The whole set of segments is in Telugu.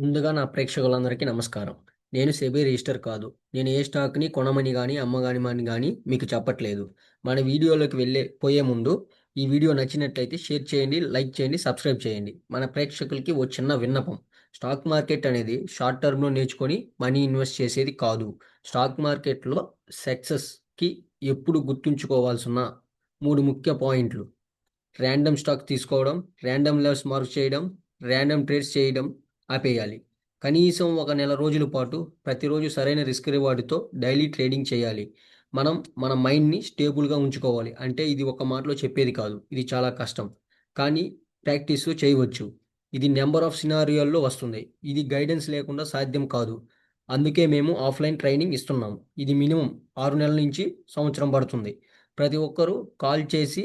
ముందుగా నా ప్రేక్షకులందరికీ నమస్కారం. నేను సెబీ రిజిస్టర్ కాదు. నేను ఏ స్టాక్ని కొనమని కానీ అమ్మగాని అని కానీ మీకు చెప్పట్లేదు. మన వీడియోలోకి వెళ్ళే పోయే ముందు ఈ వీడియో నచ్చినట్లయితే షేర్ చేయండి లైక్ చేయండి సబ్స్క్రైబ్ చేయండి. మన ప్రేక్షకులకి ఓ చిన్న విన్నపం. స్టాక్ మార్కెట్ అనేది షార్ట్ టర్మ్లో నేర్చుకొని మనీ ఇన్వెస్ట్ చేసేది కాదు. స్టాక్ మార్కెట్లో సక్సెస్కి ఎప్పుడు గుర్తుంచుకోవాల్సిన మూడు ముఖ్య పాయింట్లు. ర్యాండమ్ స్టాక్ తీసుకోవడం ర్యాండమ్ లెవెల్స్ మార్క్ చేయడం ర్యాండమ్ ట్రేడ్స్ చేయడం ఆపేయాలి. కనీసం ఒక నెల రోజుల పాటు ప్రతిరోజు సరైన రిస్క్ రివార్డుతో డైలీ ట్రేడింగ్ చేయాలి. మనం మన మైండ్ని స్టేబుల్గా ఉంచుకోవాలి. అంటే ఇది ఒక మాటలో చెప్పేది కాదు. ఇది చాలా కష్టం. కానీ ప్రాక్టీస్ చేయవచ్చు. ఇది నెంబర్ ఆఫ్ సినారియోల్లో వస్తుంది. ఇది గైడెన్స్ లేకుండా సాధ్యం కాదు. అందుకే మేము ఆఫ్లైన్ ట్రైనింగ్ ఇస్తున్నాం. ఇది మినిమం ఆరు నెలల నుంచి సంవత్సరం పడుతుంది. ప్రతి ఒక్కరూ కాల్ చేసి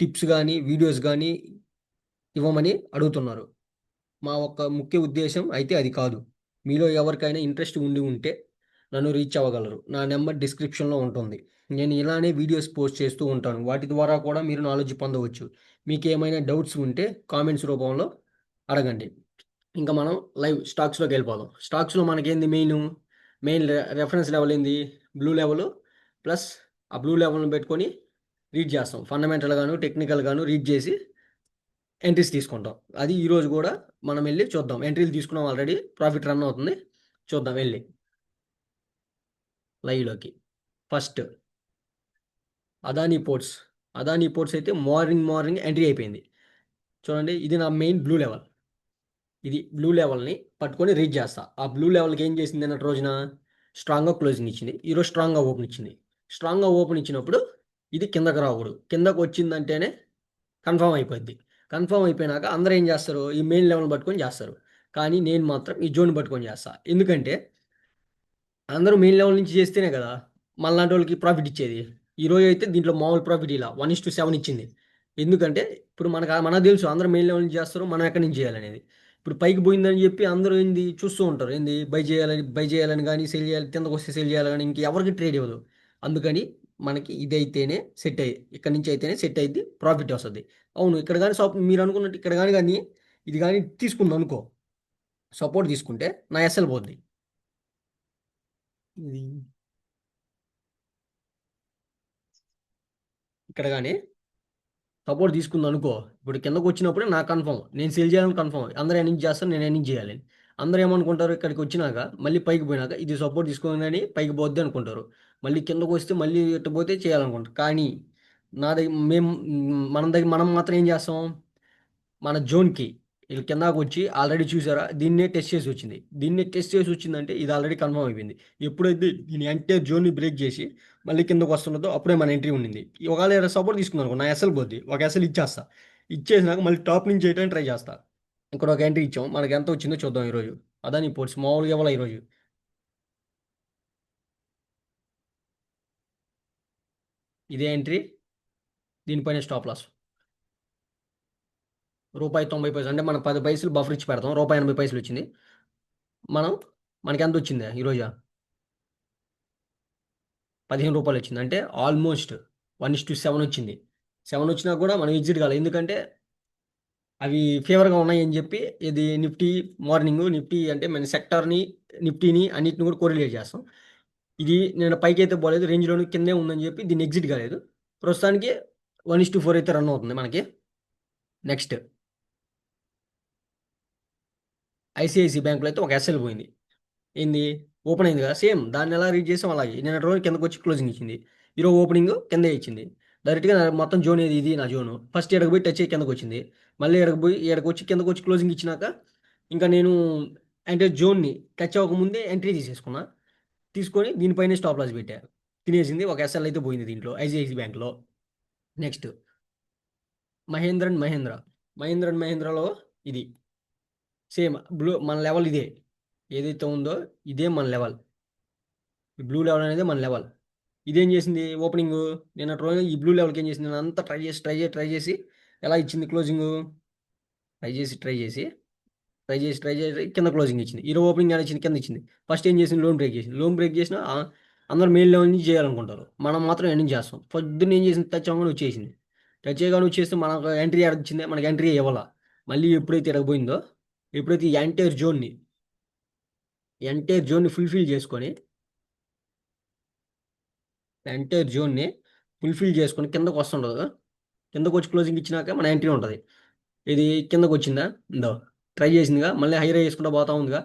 టిప్స్ కానీ వీడియోస్ కానీ ఇవ్వమని అడుగుతున్నారు. మా ఒక్క ముఖ్య ఉద్దేశం అయితే అది కాదు. మీలో ఎవరికైనా ఇంట్రెస్ట్ ఉండి ఉంటే నన్ను రీచ్ అవ్వగలరు. నా నెంబర్ డిస్క్రిప్షన్లో ఉంటుంది. నేను ఇలానే వీడియోస్ పోస్ట్ చేస్తూ ఉంటాను. వాటి ద్వారా కూడా మీరు నాలెడ్జ్ పొందవచ్చు. మీకు ఏమైనా డౌట్స్ ఉంటే కామెంట్స్ రూపంలో అడగండి. ఇంకా మనం లైవ్ స్టాక్స్లోకి వెళ్ళిపోదాం. స్టాక్స్లో మనకేంది మెయిన్? మెయిన్ రెఫరెన్స్ లెవెల్ ఏంది? బ్లూ లెవెల్ ప్లస్ ఆ బ్లూ లెవెల్ని పెట్టుకొని రీడ్ చేస్తాం. ఫండమెంటల్ గాను టెక్నికల్ గాను రీడ్ చేసి ఎంట్రీస్ తీసుకుంటాం. అది ఈరోజు కూడా మనం వెళ్ళి చూద్దాం. ఎంట్రీలు తీసుకున్నాం ఆల్రెడీ ప్రాఫిట్ రన్ అవుతుంది. చూద్దాం వెళ్ళి. లైవ్లోకి. First Adani ports Adani ports అయితే మార్నింగ్ మార్నింగ్ ఎంట్రీ అయిపోయింది. చూడండి ఇది నా మెయిన్ బ్లూ లెవెల్ ఇది బ్లూ లెవెల్ని పట్టుకొని రీచ్ చేస్తా. ఆ బ్లూ లెవెల్కి ఏం చేసింది అన్నట్టు రోజున? స్ట్రాంగ్గా క్లోజింగ్ ఇచ్చింది. ఈరోజు స్ట్రాంగ్గా ఓపెన్ ఇచ్చింది. స్ట్రాంగ్గా ఓపెన్ ఇచ్చినప్పుడు ఇది కిందకు రాకూడదు. కిందకు వచ్చిందంటేనే కన్ఫర్మ్ అయిపోద్ది. కన్ఫర్మ్ అయిపోయినాక అందరూ ఏం చేస్తారు? ఈ మెయిన్ లెవెల్ పట్టుకొని చేస్తారు. కానీ నేను మాత్రం ఈ జోన్ పట్టుకొని చేస్తా. ఎందుకంటే అందరూ మెయిన్ లెవెల్ నుంచి చేస్తేనే కదా మళ్ళాంటి వాళ్ళకి ప్రాఫిట్ ఇచ్చేది. ఈ రోజు అయితే దీంట్లో మామూలు ప్రాఫిట్ ఇలా వన్ ఇస్ టు సెవెన్ ఇచ్చింది. ఎందుకంటే ఇప్పుడు మనకు మనకు తెలుసు అందరూ మెయిన్ లెవెల్ నుంచి చేస్తారు మనం ఎక్కడి నుంచి చేయాలనేది. ఇప్పుడు పైకి పోయిందని చెప్పి అందరూ ఏంది చూస్తూ ఉంటారు. ఏంది? బై చేయాలని బై చేయాలని కానీ సెల్ చేయాలి కిందకు వస్తే సెల్ చేయాలని ఇంక ఎవరికి ట్రేడ్ ఇవ్వదు. అందుకని మనకి ఇదైతేనే సెట్ అయ్యి ఇక్కడ నుంచి అయితేనే సెట్ అయ్యింది ప్రాఫిట్ వస్తుంది. అవును ఇక్కడ కానీ సప్ మీరు అనుకున్నట్టు ఇక్కడ కానీ కానీ ఇది కానీ తీసుకుంది అనుకో. సపోర్ట్ తీసుకుంటే నా ఎస్ఎల్ పోద్ది. ఇక్కడ కానీ సపోర్ట్ తీసుకుంది అనుకో. ఇప్పుడు కిందకు వచ్చినప్పుడే నాకు కన్ఫర్మ్. నేను సేల్ చేయాలని కన్ఫర్మ్. అందరూ ఎన్ని చేస్తాను నేను ఎన్ని చేయాలి. అందరూ ఏమనుకుంటారు? ఇక్కడికి వచ్చినాక మళ్ళీ పైకి పోయినాక ఇది సపోర్ట్ తీసుకోగానే పైకి పోద్ది అనుకుంటారు. మళ్ళీ కిందకు వస్తే మళ్ళీ ఇటు పోతే చేయాలనుకుంటారు. కానీ నా దగ్గర మేము మన దగ్గర మనం మాత్రం ఏం చేస్తాం? మన జోన్కి వీళ్ళు కిందకు వచ్చి ఆల్రెడీ చూసారా? దీన్నే టెస్ట్ చేసి వచ్చింది. దీన్నే టెస్ట్ చేసి వచ్చిందంటే ఇది ఆల్రెడీ కన్ఫర్మ్ అయిపోయింది. ఎప్పుడైతే దీని అంటే జోన్ని బ్రేక్ చేసి మళ్ళీ కిందకు వస్తున్నదో అప్పుడే మన ఎంట్రీ ఉండింది. ఒకవేళ సపోర్ట్ తీసుకున్నాను నా ఎస్ఎల్ పోద్ది. ఒక ఎస్ఎల్ ఇచ్చేస్తా. ఇచ్చేసినాక మళ్ళీ టాప్ నుంచి చేయడానికి ట్రై చేస్తా. ఇక్కడ ఒక ఎంట్రీ ఇచ్చాం మనకి ఎంత వచ్చిందో చూద్దాం ఈరోజు. అదాని పోర్ట్స్ మామూలుగా ఇవ్వాలి ఈరోజు? ఇదే ఎంట్రీ. దీనిపైన స్టాప్ లాస్. రూపాయి తొంభై పైసలు అంటే మనం పది పైసలు బఫర్ ఇచ్చి పెడతాం. రూపాయి ఎనభై పైసలు వచ్చింది. మనం మనకి ఎంత వచ్చింది ఈరోజు పదిహేను రూపాయలు వచ్చింది. అంటే almost one is to seven వచ్చింది. సెవెన్ వచ్చినా కూడా మనం ఎగ్జిట్ కాలేదు ఎందుకంటే అవి ఫేవర్గా ఉన్నాయని చెప్పి ఇది నిఫ్టీ మార్నింగ్ నిఫ్టీ అంటే మన సెక్టార్ని నిఫ్టీని అన్నిటిని కూడా కోరిలేట్ చేస్తాం. ఇది నేను పైకి అయితే పోలేదు రేంజ్లోని కిందే ఉందని చెప్పి దీన్ని ఎగ్జిట్ కాలేదు. ప్రస్తుతానికి వన్ ఇస్ టు ఫోర్ అయితే రన్ అవుతుంది మనకి. నెక్స్ట్. ఐసిఐసిఐ బ్యాంకులో అయితే ఒక ఎస్ఎల్ పోయింది. ఏంది? ఓపెన్ అయింది కదా సేమ్ దాన్ని ఎలా రీడ్ చేసాం అలాగే. నేను రోజు కిందకు వచ్చి క్లోజింగ్ ఇచ్చింది. ఈరోజు ఓపెనింగ్ కిందే ఇచ్చింది. డైరెక్ట్గా నా మొత్తం జోన్ ఏది ఇది నా జోను. ఫస్ట్ ఇయర్కి పోయి టచ్ అయ్యి కిందకు వచ్చింది. మళ్ళీ ఎడకు పోయి ఎడకు వచ్చి కిందకు వచ్చి క్లోజింగ్ ఇచ్చినాక ఇంకా నేను అంటే జోన్ని టచ్ అవ్వకముందే ఎంట్రీ తీసేసుకున్నా. తీసుకొని దీనిపైనే స్టాప్ లాస్ పెట్టా. తినేసింది ఒక ఎస్ఎల్ అయితే పోయింది దీంట్లో ఐసిఐసి బ్యాంక్లో. Next Mahindra and Mahindra. Mahindra and మహేంద్రలో ఇది. సేమ్ బ్లూ మన లెవెల్ ఇదే. ఏదైతే ఉందో ఇదే మన లెవెల్ ఈ బ్లూ లెవెల్ అనేది మన లెవెల్ ఇదేం చేసింది? ఓపెనింగ్ నేను రోజు ఈ బ్లూ లెవెల్కి ఏం చేసింది? నేను అంతా ట్రై చేసి ట్రై చేసి ట్రై చేసి ఎలా ఇచ్చింది క్లోజింగ్ ట్రై చేసి ట్రై చేసి ట్రై చేసి ట్రై చేసి కింద క్లోజింగ్ ఇచ్చింది. ఈరోజు ఓపెనింగ్ ఎలా ఇచ్చింది కింద ఇచ్చింది. ఫస్ట్ ఏం చేసింది? లోన్ బ్రేక్ చేసింది. లోన్ బ్రేక్ చేసినా అందరూ మెయిన్ లెవెల్ నుంచి చేయాలనుకుంటారు. మనం మాత్రం ఎండింగ్ చేస్తాం. పొద్దున్న ఏం చేసింది? టచ్ అవ్వగానే వచ్చేసింది. టచ్ చేయగానే వచ్చేస్తే మనకు ఎంట్రీ వచ్చింది మనకి ఎంట్రీ ఇవ్వాలా. మళ్ళీ ఎప్పుడైతే ఎడకపోయిందో ఎప్పుడైతే ఈ ఎంటైర్ జోన్ని ఎంటైర్ జోన్ని ఫుల్ఫిల్ చేసుకొని ఎంటైర్ జోన్ని ఫుల్ఫిల్ చేసుకొని కిందకు వస్తుండదు. కిందకు వచ్చి క్లోజింగ్ ఇచ్చినాక మన ఎంట్రీ ఉంటుంది. ఇది కిందకు వచ్చిందా? ఇందో. ట్రై చేసిందిగా. మళ్ళీ హైర్ చేసుకుంటూ పోతా ఉందిగా.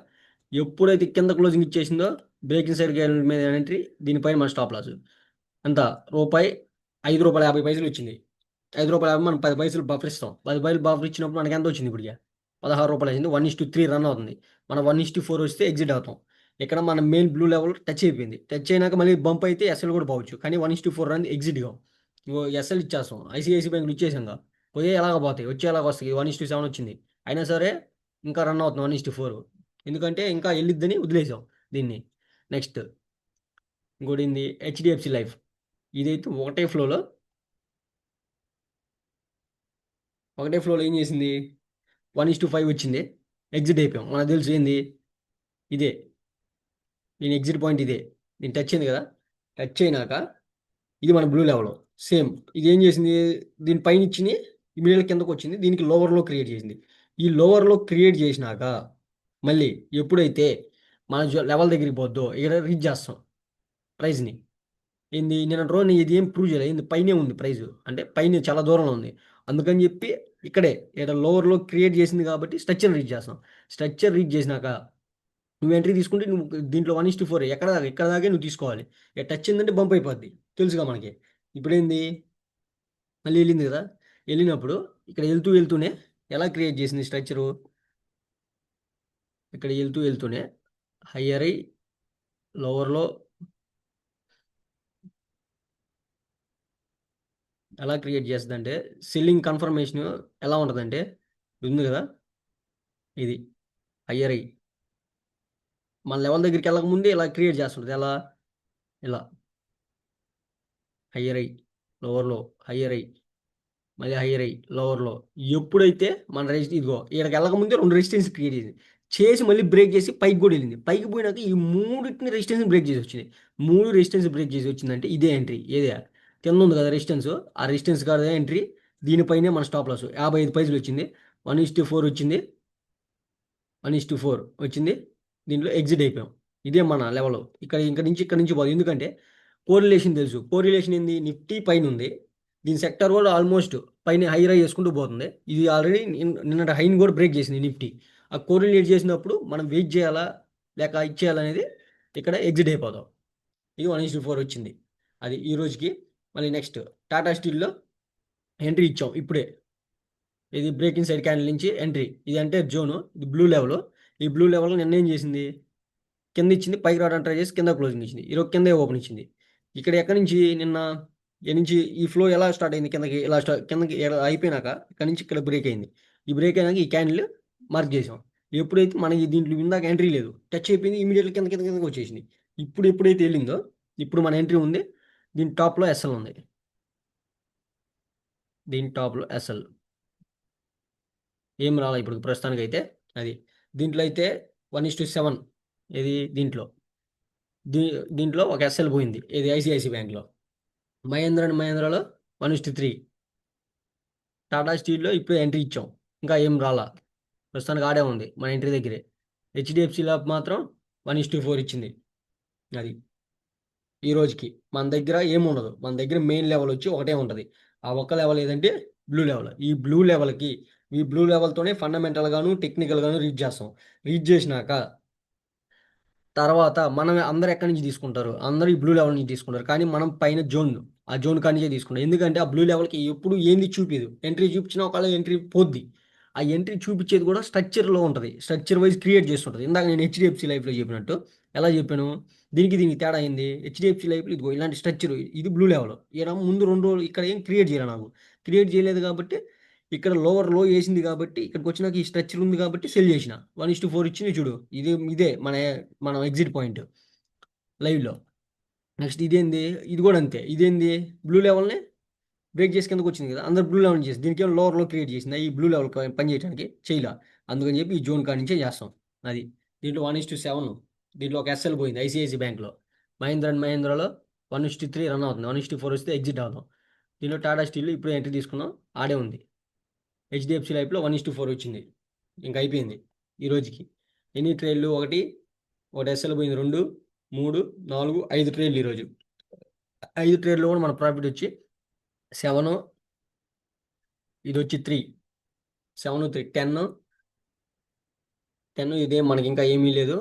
ఎప్పుడైతే కింద క్లోజింగ్ ఇచ్చేసిందో బ్రేకింగ్ సైడ్ మీద ఎంట్రీ దీనిపైన మన స్టాప్ లాస్ అంత రూపాయి ఐదు రూపాయల యాభై పైసలు వచ్చింది. ఐదు రూపాయల యాభై మనం పది పైసలు బఫర్ ఇస్తాం. పది పైసలు బఫర్ ఇచ్చినప్పుడు మనకి ఎంత వచ్చింది ఇప్పుడు పదహారు రూపాయలు వచ్చింది. One is to three run అవుతుంది. మనం వన్ ఇస్ టు ఫోర్ వస్తే ఎగ్జిట్ అవుతాం. ఇక్కడ మన మెయిన్ బ్లూ లెవెల్ టచ్ అయిపోయింది. టచ్ అయినాక మళ్ళీ బంప్ అయితే ఎస్ఎల్ కూడా పోవచ్చు. కానీ one is to four run exit కావు ఇగో ఎస్ఎల్ ఇచ్చేస్తాం. ఐసిఐసి బ్యాంకులు ఇచ్చేసాం పోయే ఎలాగ పోతాయి? వచ్చే ఎలాగ వస్తాయి? వన్ ఇస్టు సెవెన్ వచ్చింది. అయినా సరే ఇంకా రన్ అవుతుంది వన్ ఇస్టు ఫోర్. ఎందుకంటే ఇంకా వెళ్ళిద్దని వదిలేసాం దీన్ని. నెక్స్ట్ ఇంకోటి ఏంది? HDFC life. ఇదైతే ఒకటే ఫ్లోలో ఒకటే ఫ్లోలో ఏం చేసింది? వన్ ఇస్ టు ఫైవ్ వచ్చింది. ఎగ్జిట్ అయిపోయాం. మనకు తెలుసు ఏంది? ఇదే. దీని ఎగ్జిట్ పాయింట్ ఇదే. దీని టచ్ అయింది కదా? టచ్ అయినాక ఇది మన బ్లూ లెవెల్. సేమ్. ఇది ఏం చేసింది? దీని పైన ఇచ్చింది ఇమీడియట్ కిందకు వచ్చింది దీనికి లోవర్లో క్రియేట్ చేసింది. ఈ లోవర్లో క్రియేట్ చేసినాక మళ్ళీ ఎప్పుడైతే మన లెవెల్ దగ్గరికి పోద్దో ఇక్కడ రీచ్ చేస్తాం ప్రైజ్ని ఏంది? నేను రోజు ఇది ఏం ప్రూవ్ చేయలేదు. ఏంది? పైనే ఉంది ప్రైజ్ అంటే పైన చాలా దూరంలో ఉంది. అందుకని చెప్పి ఇక్కడే ఇక్కడ లోవర్లో క్రియేట్ చేసింది కాబట్టి స్ట్రక్చర్ రీచ్ చేస్తాం. స్ట్రక్చర్ రీచ్ చేసినాక నువ్వు ఎంట్రీ తీసుకుంటే నువ్వు దీంట్లో వన్ ఇస్టీ ఫోర్ ఎక్కడ దాకా ఎక్కడ దాకా నువ్వు తీసుకోవాలి. ఇక టచ్ ఏంటంటే బంప్ అయిపోద్ది. తెలుసుగా మనకి? ఇప్పుడేంది? మళ్ళీ వెళ్ళింది కదా? వెళ్ళినప్పుడు ఇక్కడ వెళ్తూ వెళ్తూనే ఎలా క్రియేట్ చేసింది స్ట్రక్చరు? ఇక్కడ వెళ్తూ వెళ్తూనే హయ్యర్ అయి లోవర్లో ఎలా క్రియేట్ చేస్తుందంటే సెల్లింగ్ కన్ఫర్మేషన్ ఎలా ఉంటుందంటే ఉంది కదా? ఇది హయ్యర్ అయ్యి మన లెవెల్ దగ్గరికి వెళ్ళక ముందే ఇలా క్రియేట్ చేస్తుంటుంది. ఎలా? ఇలా. Higher high lower low higher high మళ్ళీ హయ్యర్ ఐ లోవర్లో ఎప్పుడైతే మన రెజిస్ట్ ఇదిగో ఇక్కడికి వెళ్ళకముందే రెండు రెసిస్టెన్స్ క్రియేట్ చేసింది. చేసి మళ్ళీ బ్రేక్ చేసి పైకి కూడా వెళ్ళింది. పైకి పోయినాక ఈ మూడింటిని రెసిస్టెన్స్ బ్రేక్ చేసి వచ్చింది. మూడు రెసిస్టెన్స్ బ్రేక్ చేసి వచ్చిందంటే ఇదే ఎంట్రీ ఏదే? కింద ఉంది కదా రెసిస్టెన్స్ ఆ రెసిస్టెన్స్ కాదు ఎంట్రీ దీనిపైనే మన స్టాప్ లాస్ యాభై ఐదు పైసలు వచ్చింది. వన్ ఇస్ ఫోర్ వచ్చింది. వన్ ఇస్ ఫోర్ వచ్చింది. దీంట్లో ఎగ్జిట్ అయిపోయాం. ఇదే మన లెవెల్ ఇక్కడ ఇక్కడ నుంచి ఇక్కడ నుంచి పోదు. ఎందుకంటే కోరిలేషన్ తెలుసు. కోరిలేషన్ ఏంది? నిఫ్టీ పైన ఉంది. దీని సెక్టర్ కూడా ఆల్మోస్ట్ పైన హై రై చేసుకుంటూ పోతుంది. ఇది ఆల్రెడీ నిన్న హైని కూడా బ్రేక్ చేసింది నిఫ్టీ ఆ కోరిలేట్ చేసినప్పుడు మనం వెయిట్ చేయాలా? లేక ఇచ్చేయాలనేది ఇక్కడ ఎగ్జిట్ అయిపోతాం. ఇది వన్ ఇస్ ఫోర్ వచ్చింది. అది ఈ రోజుకి మళ్ళీ నెక్స్ట్ టాటా స్టీల్లో ఎంట్రీ ఇచ్చాం ఇప్పుడే. ఇది బ్రేకింగ్ సైడ్ క్యాండిల్ నుంచి ఎంట్రీ ఇది అంటే జోను. ఇది బ్లూ లెవెల్ ఈ బ్లూ లెవెల్ నిన్న ఏం చేసింది? కింద ఇచ్చింది పైకి రావడానికి ట్రై చేసి కింద క్లోజింగ్ ఇచ్చింది. ఈరోజు కింద ఓపెన్ ఇచ్చింది. ఇక్కడ ఎక్కడి నుంచి నిన్న నుంచి ఈ ఫ్లో ఎలా స్టార్ట్ అయింది? కిందకి ఇలా కిందకి అయిపోయినాక ఇక్కడ నుంచి ఇక్కడ బ్రేక్ అయింది. ఈ బ్రేక్ అయినాక ఈ క్యాండిల్ మార్క్ చేసాం. ఎప్పుడైతే మనకి దీంట్లో ఇందాక ఎంట్రీ లేదు టచ్ అయిపోయింది ఇమీడియట్లీ కింద కింద కిందకి వచ్చేసింది. ఇప్పుడు ఎప్పుడైతే వెళ్ళిందో ఇప్పుడు మన ఎంట్రీ ఉంది దీని టాప్లో ఎస్ఎల్ ఉంది. దీని టాప్లో ఎస్ఎల్ ఏం రాలే ఇప్పుడు ప్రస్తుతానికి అయితే అది. దీంట్లో అయితే వన్ ఇస్ టు సెవెన్ ఇది దీంట్లో. దీ దీంట్లో ఒక ఎస్ఎల్ పోయింది. ఇది ఐసిఐసి బ్యాంక్లో. Mahindra and మహేంద్రలో one is to three. Tata స్టీల్లో ఇప్పుడు ఎంట్రీ ఇచ్చాం. ఇంకా ఏం రాలా? ప్రస్తుతానికి ఆడే ఉంది మన ఎంట్రీ దగ్గరే. హెచ్డిఎఫ్సిలో మాత్రం వన్ ఇస్టి ఫోర్ ఇచ్చింది. అది. ఈ రోజుకి మన దగ్గర ఏముండదు మన దగ్గర మెయిన్ లెవెల్ వచ్చి ఒకటే ఉంటుంది. ఆ ఒక్క లెవెల్ ఏదంటే బ్లూ లెవెల్. ఈ బ్లూ లెవెల్కి ఈ బ్లూ లెవెల్తోనే ఫండమెంటల్గాను టెక్నికల్గాను రీచ్ చేస్తాం. రీచ్ చేసినాక తర్వాత మనం అందరు ఎక్కడి నుంచి తీసుకుంటారు? అందరూ ఈ బ్లూ లెవెల్ నుంచి తీసుకుంటారు. కానీ మనం పైన జోన్ ఆ జోన్ కానించే తీసుకుంటాం. ఎందుకంటే ఆ బ్లూ లెవెల్కి ఎప్పుడు ఏంది చూపిదు. ఎంట్రీ చూపించిన ఒకవేళ ఎంట్రీ పోద్ది. ఆ ఎంట్రీ చూపించేది కూడా స్ట్రక్చర్లో ఉంటుంది. స్ట్రక్చర్ వైజ్ క్రియేట్ చేస్తుంటుంది. ఇందాక నేను హెచ్డిఎఫ్సి లైఫ్లో చెప్పినట్టు ఎలా చెప్పాను? దీనికి దీనికి తేడా అయింది హెచ్డిఎఫ్సి లైఫ్లో ఇదిగో ఇలాంటి స్ట్రక్చర్ ఇది బ్లూ లెవెల్ ఈయన ముందు రెండు రోజులు ఇక్కడ ఏం క్రియేట్ చేయాలి నాకు. క్రియేట్ చేయలేదు కాబట్టి ఇక్కడ లోవర్లో వేసింది కాబట్టి ఇక్కడికి వచ్చినాక ఈ స్ట్రక్చర్ ఉంది కాబట్టి సెల్ చేసిన. వన్ ఇస్ టు ఫోర్ ఇచ్చింది చూడు. ఇది ఇదే మన మనం ఎగ్జిట్ పాయింట్ లైవ్లో నెక్స్ట్ ఇదేంది? ఇది కూడా అంతే. ఇదేంది? బ్లూ లెవెల్ని బ్రేక్ చేసి కిందకు వచ్చింది కదా. అందరు బ్లూ లెవెల్ చేసి. దీనికి లోవర్ లోవర్లో క్రియేట్ చేసింది. ఈ బ్లూ లెవెల్ పని చేయడానికి చేయలే. అందుకని చెప్పి ఈ జోన్ కాడి నుంచే చేస్తాం. అది. దీంట్లో వన్ ఇస్ టు సెవెన్ దీంట్లో ఒక ఎస్ఎల్ పోయింది ఐసిఐసి బ్యాంక్లో Mahindra and మహేంద్రలో one is to three run అవుతుంది. వన్ ఇస్ టు ఫోర్ వస్తే ఎగ్జిట్ అవుతాం. దీంట్లో టాటా స్టీల్ ఇప్పుడు ఎంట్రీ తీసుకున్నాం. ఆడే ఉంది. హెచ్డిఎఫ్సి లైఫ్లో వన్ ఇస్ టు ఫోర్ వచ్చింది. ఇంకా అయిపోయింది ఈ రోజుకి. ఎన్ని ట్రైన్లు ఒకటి ఒకటి ఎస్ఎల్ పోయింది రెండు మూడు నాలుగు ఐదు ట్రైన్లు ఈరోజు ఐదు ట్రైన్లో కూడా మన ప్రాఫిట్ వచ్చి సెవెన్ ఇది వచ్చి three seven three ten ten ఇదే మనకి ఇంకా ఏమీ లేదు.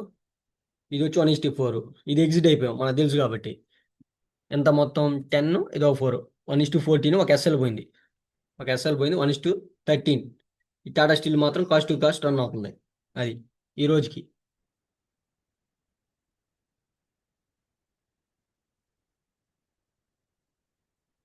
ఇది వచ్చి వన్ ఇస్టీ ఫోర్ ఇది ఎగ్జిట్ అయిపోయాం మనకు తెలుసు కాబట్టి. ఎంత మొత్తం? టెన్ ఇదో four one is to fourteen ఒక ఎస్ఎల్ పోయింది. ఒక ఎస్ఎల్ పోయింది. వన్ ఇస్ టు థర్టీన్ ఈ టాటా స్టీల్ మాత్రం కాస్ట్ టు కాస్ట్ రన్ అవుతుంది. అది ఈ రోజుకి.